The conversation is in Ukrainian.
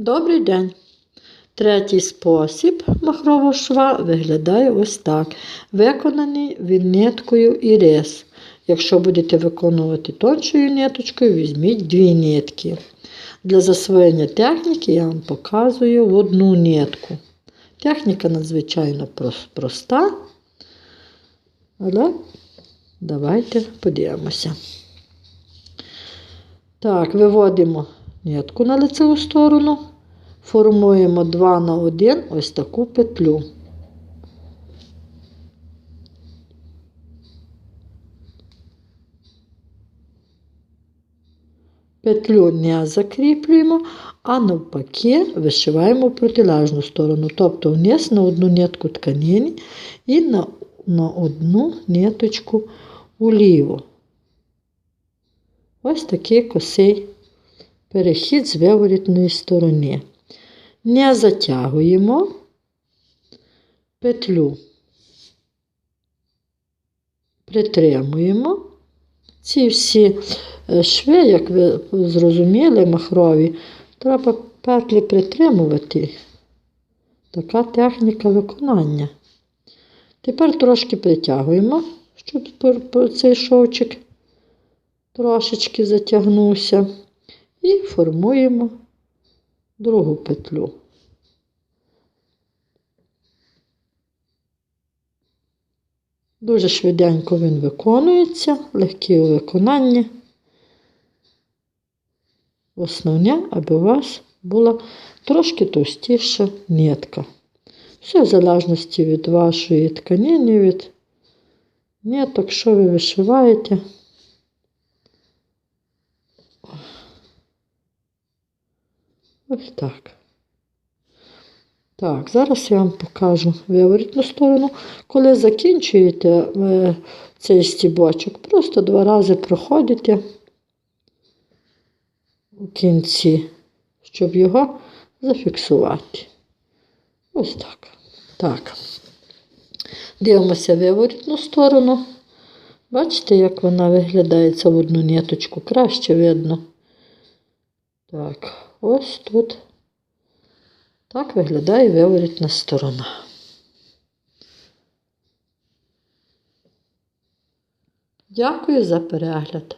Добрий день! Третій спосіб махрового шва виглядає ось так. Виконаний від ниткою і рис. Якщо будете виконувати тоншою ниточкою, візьміть дві нитки. Для засвоєння техніки я вам показую одну нитку. Техніка надзвичайно проста, але давайте подивимося. Так, виводимо нитку на лицеву сторону, формуємо 2 на 1 ось таку петлю. Петлю не закріплюємо, а навпаки вишиваємо протилежну сторону, тобто вниз на одну нитку тканини і на, на одну ниточку уліво. Ось такий косий перехід з виворітної сторони. Не затягуємо петлю, притримуємо. Ці всі е, шви, як ви зрозуміли, махрові, треба петлі притримувати. Така техніка виконання. Тепер трошки притягуємо, щоб цей шовчик трошечки затягнувся. І формуємо другу петлю. Дуже швиденько він виконується, легкий у виконанні. Основне, аби у вас була трошки товстіша нитка. Все в залежності від вашої тканини, від ниток, що ви вишиваєте. Ось так. Так, зараз я вам покажу виворітну сторону. Коли закінчуєте е, цей стібочок, просто два рази проходите у кінці, щоб його зафіксувати. Ось так. Так. Дивимося виворітну сторону. Бачите, як вона виглядає це в одну ниточку, краще видно. Так, ось тут. Так виглядає виворітна сторона. Дякую за перегляд.